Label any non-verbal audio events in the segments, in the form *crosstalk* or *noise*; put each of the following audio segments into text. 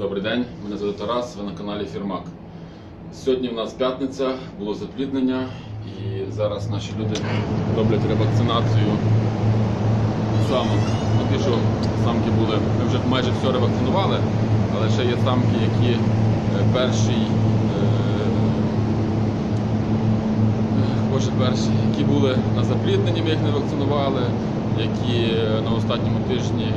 Добрий день, мене звати Тарас, ви на каналі Фірмак. Сьогодні в нас п'ятниця, було запліднення і зараз наші люди роблять ревакцинацію самок. Ті, що самки були, ми вже майже все ревакцинували, але ще є самки, які е, перший, е, перші, які були на заплідненні, ми їх не вакцинували, які е, на останньому тижні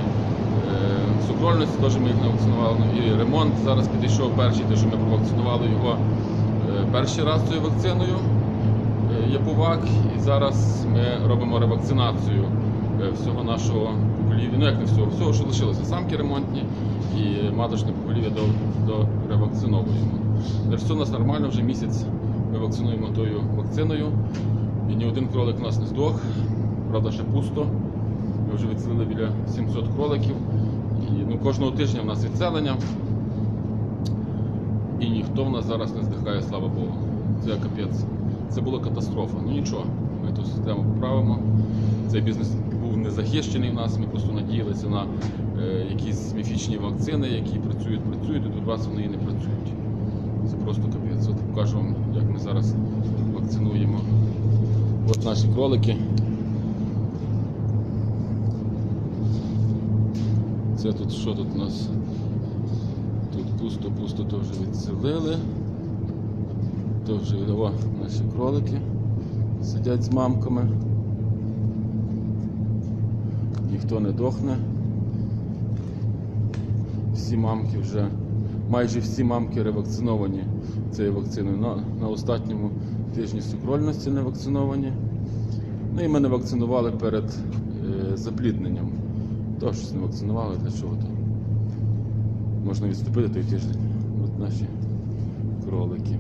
сукрольності теж ми їх не вакцинували. Ну, І ремонт зараз підійшов перший, те, що ми провакцинували його е, перший раз цією вакциною е, Яповак. І зараз ми робимо ревакцинацію е, всього нашого поголів'я. Ну як не всього, всього, що лишилося. Самки ремонтні і маточне поголів'я до, до ревакциновуємо. Все у нас нормально, вже місяць ми вакцинуємо тою вакциною. І ні один кролик у нас не здох. Правда, ще пусто. Ми вже відселили біля 700 кроликів. І ну, кожного тижня в нас відселення. І ніхто в нас зараз не здихає, слава Богу. Це капець. Це була катастрофа. Ну нічого, ми ту систему поправимо. Цей бізнес був не захищений в нас, ми просто надіялися на е, якісь міфічні вакцини, які працюють, працюють, і тут вас вони і не працюють. Це просто капець. От покажу вам, як ми зараз вакцинуємо. От наші кролики. Це тут що тут у нас? Тут пусто, пусто то вже відселили. То вже о, наші кролики сидять з мамками. Ніхто не дохне. Всі мамки вже, майже всі мамки ревакциновані цією вакциною. На, на останньому тижні сукрольності не вакциновані. Ну і ми не вакцинували перед е, заплідненням. То щось не вакцинували, для чого то. Можна відступити той тиждень. От наші кролики.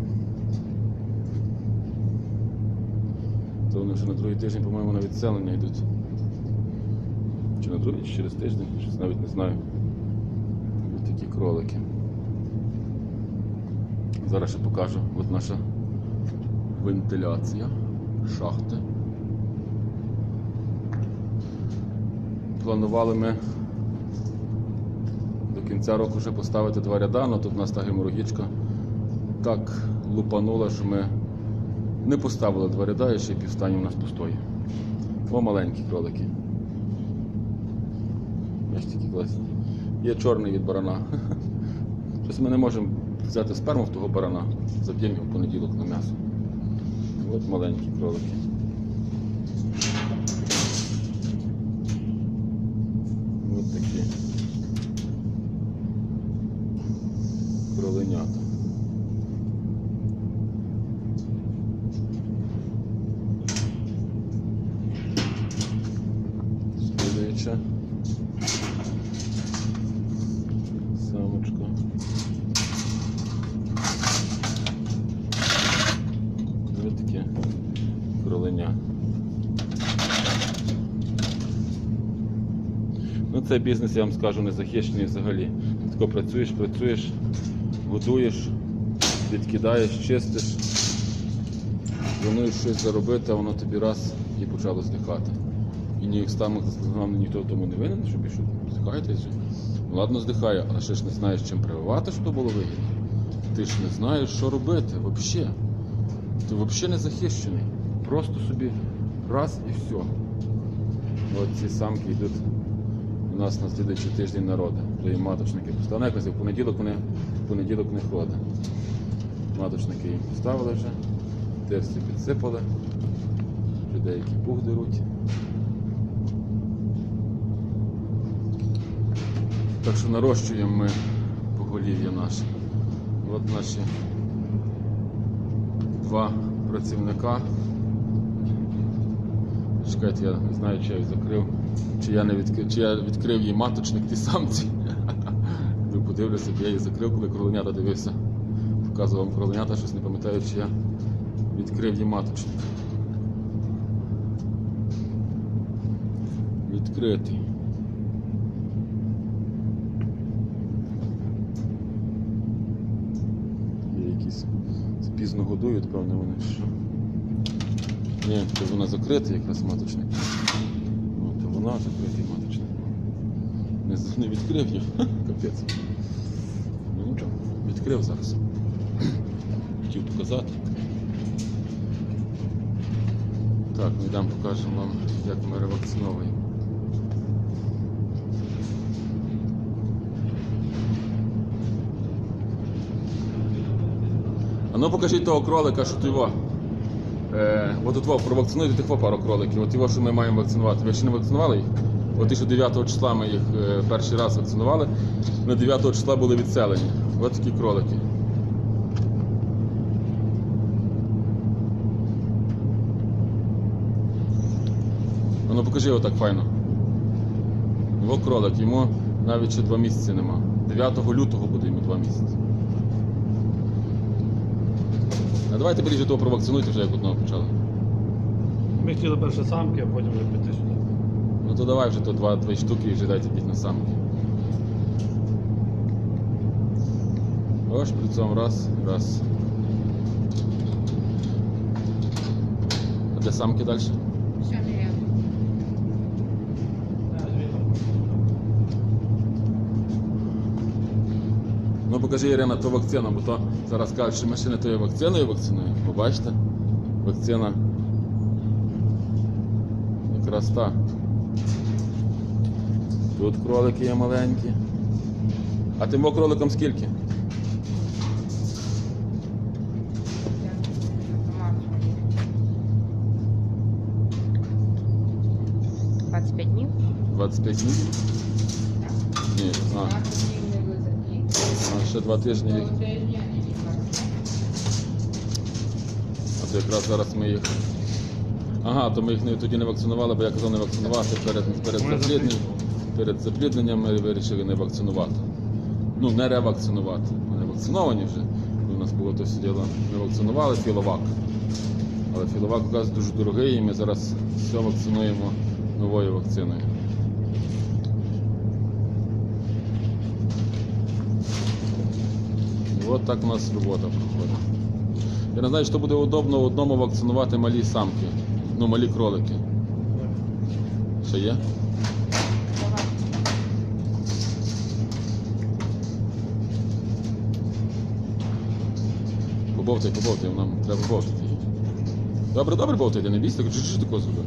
То вони вже на другий тиждень, по-моєму, на відселення йдуть. Чи на другий, чи через тиждень, щось навіть не знаю. Ось такі кролики. Зараз ще покажу. От наша вентиляція шахти. Планували ми до кінця року вже поставити два ряда, але тут у нас та геморогічка так лупанула, що ми не поставили два ряда і ще півстані у нас пустої. О, маленькі кролики. Бачите, такі класні. Є чорний від барана. *laughs* Щось ми не можемо взяти сперму в того барана, заб'ємо його в понеділок на м'ясо. От маленькі кролики. Слідуюча. Самочка. Ось таке кроленя. Ну, цей бізнес, я вам скажу, не захищений взагалі. Тако працюєш, працюєш, годуєш, відкидаєш, чистиш, плануєш щось заробити, а воно тобі раз і почало здихати. І ні самих нам ніхто тому не винен, що більше здихаєте. Ну, ладно, здихає, але ще ж не знаєш, чим прививати, щоб було вигідно. Ти ж не знаєш, що робити взагалі. Ти взагалі не захищений. Просто собі раз і все. От ці самки йдуть у нас на слідуючий тиждень народу. Вже маточники поставили. Якось в понеділок вони, в понеділок не ходить. Маточники їм поставили вже, терці підсипали, вже деякі пух деруть. Так що нарощуємо ми поголів'я наше. От наші два працівника. Чекайте, я не знаю, чи я їх закрив, чи я не відкрив, чи я відкрив їй маточник ті самці. *laughs* Подивлюся, я її закрив, коли кроленята дивився. Показував вам кроленята, щось не пам'ятаю, чи я відкрив їй маточник. Відкритий. Якісь пізно годують, певно, вони що. Ні, це вона закрита якраз маточник. От, вона закритий маточник. Не, не відкрив його. *laughs* Капець. відкрив зараз. Хотів показати. Так, ми йдемо покажемо вам, як ми ревакциновуємо. Ну покажіть того кролика, що ти його. Е, от тут провакцинуйте тих пару кроликів. От його, що ми маємо вакцинувати. Ви ще не вакцинували їх? От що 9 числа ми їх е, перший раз вакцинували, ми 9 числа були відселені. От такі кролики. Ну покажи його так файно. Його кролик, йому навіть ще 2 місяці нема. 9 лютого буде йому 2 місяці. А давайте беріть того провакцинуйте вже як одного почали. Ми хотіли перше самки, а потім вже піти сюди. Ну то давай вже то два, дві штуки і вже дайте йдіть на самки. Ось шприцом раз, раз. А для самки далі? Ну покажи Ірина ту вакцину, бо то зараз кажуть, що машини тою вакциною вакцинує. Побачите? Вакцина. Якраз та. Тут кролики є маленькі. А тим кроликом скільки? Двадцять п'ять днів. 25 днів? Ні, а ще два тижні їх. А то якраз зараз ми їх. Ага, то ми їх не, тоді не вакцинували, бо я казав не вакцинувати перед, перед Ми заплідненням. Перед заплідненням ми вирішили не вакцинувати. Ну, не ревакцинувати. Вони вакциновані вже. У нас було то сиділо, не вакцинували філовак. Але філовак газ дуже дорогий і ми зараз все вакцинуємо новою вакциною. От так у нас робота проходить. Я не знаю, що буде удобно одному вакцинувати малі самки, ну малі кролики. Ще є? Побовтай, побовтай, нам треба бовтати. Добре, добре бовтайте, не бійся, що ж такого зробив?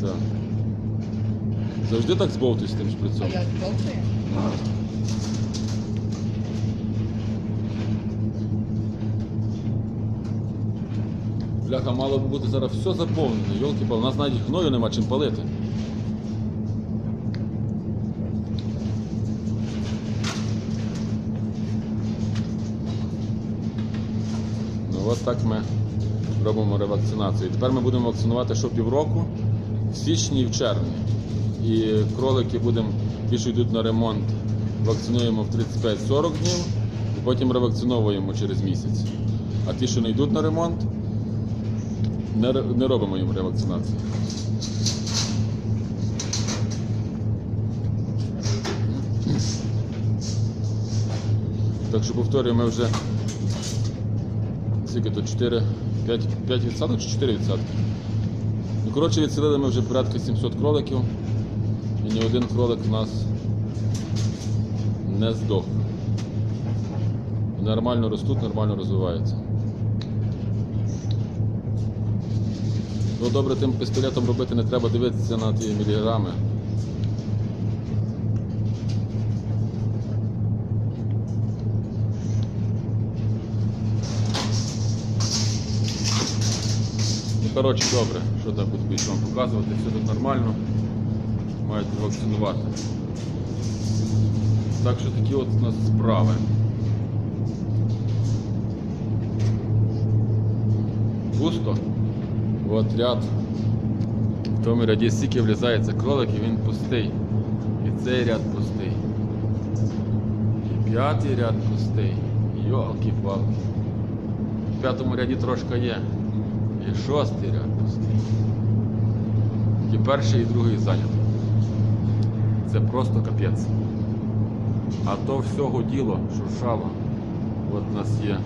Так. Завжди так збовтуй з тим шприцом. А я збовтую? Бляха, мало би бути зараз все заповнено. Йолки пал у нас навіть гною нема чим палити. Ну от так ми робимо ревакцинацію. Тепер ми будемо вакцинувати що півроку, в січні і в червні. І кролики будемо, ті, що йдуть на ремонт, вакцинуємо в 35-40 днів і потім ревакциновуємо через місяць. А ті, що не йдуть на ремонт, не, не робимо їм ревакцинацію. Так що повторюю, ми вже скільки то 4, 5, 5 відсоток чи 4 відсотки? Ну, коротше, відселили ми вже порядка 700 кроликів, і ні один кролик у нас не здох. Нормально ростуть, нормально розвиваються. Ну добре, тим пістолетом робити не треба дивитися на ті міліграми. Ну, коротше, добре, що так буду більше вам показувати, все тут нормально. Мають вакцинувати. Так що такі от у нас справи. Пусто. От ряд. В тому ряді стільки влізається кроликів, він пустий. І цей ряд пустий. І п'ятий ряд пустий. Йолки-палки. В п'ятому ряді трошки є. І шостий ряд пустий. І перший, і другий зайнятий. Це просто капець. А то всього діло шуршало. От у нас є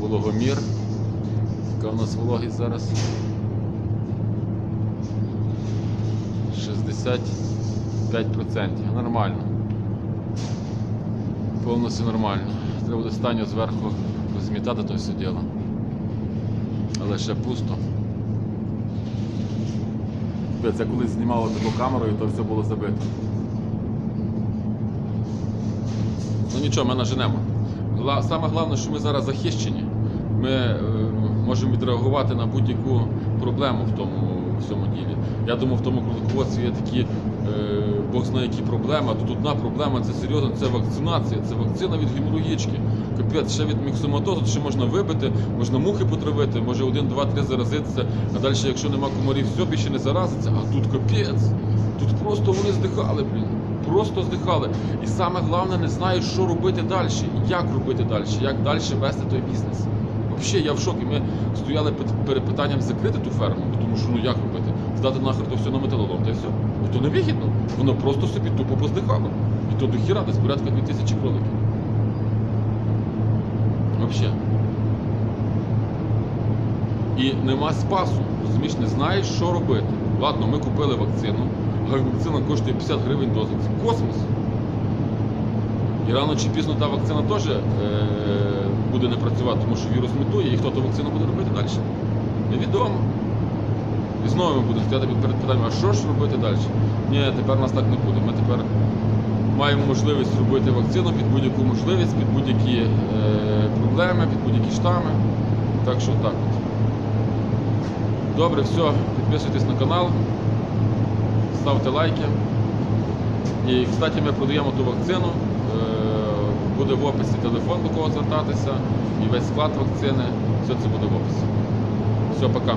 вологомір. Яка у нас вологість зараз? 65%. Нормально. повністю нормально. Треба буде станю зверху розмітати то все діло. Але ще пусто. Це колись знімало таку камерою, то все було забито. Ну нічого, ми наженемо. Саме головне, що ми зараз захищені. Ми е, можемо відреагувати на будь-яку проблему в тому всьому ділі. Я думав, в тому кролиководстві є такі, е, Бог знає, які проблеми. Тут одна проблема це серйозно, це вакцинація, це вакцина від геморроїчки. Капець, ще від міксоматозу, ще можна вибити, можна мухи потравити, може один, два, три заразитися, а далі, якщо нема комарів, все більше не заразиться, а тут капець. Тут просто вони здихали, блін. Просто здихали. І саме головне, не знають, що робити далі, як робити далі, як далі вести той бізнес. Взагалі, я в шокі. Ми стояли перед питанням закрити ту ферму, тому що ну як робити? Здати нахер то все на металолом, та й все. Бо то невигідно. Воно просто собі тупо поздихало. І то до хіра десь порядка 2000 кроликів. Взагалі. І нема спасу. Розумієш, не знаєш, що робити. Ладно, ми купили вакцину, вакцина коштує 50 гривень доза. Це космос. І рано чи пізно та вакцина теж е- буде не працювати, тому що вірус мутує, і хто ту вакцину буде робити далі. Невідомо. І знову ми будемо стояти перед питанням, а що ж робити далі? Ні, тепер нас так не буде. Ми тепер маємо можливість робити вакцину під будь-яку можливість, під будь-які е, проблеми, під будь-які штами. Так що так от. Добре, все, підписуйтесь на канал, ставте лайки. І, кстати, ми продаємо ту вакцину. Буде в описі телефон до кого звертатися і весь склад вакцини. Все це буде в описі. Все, пока.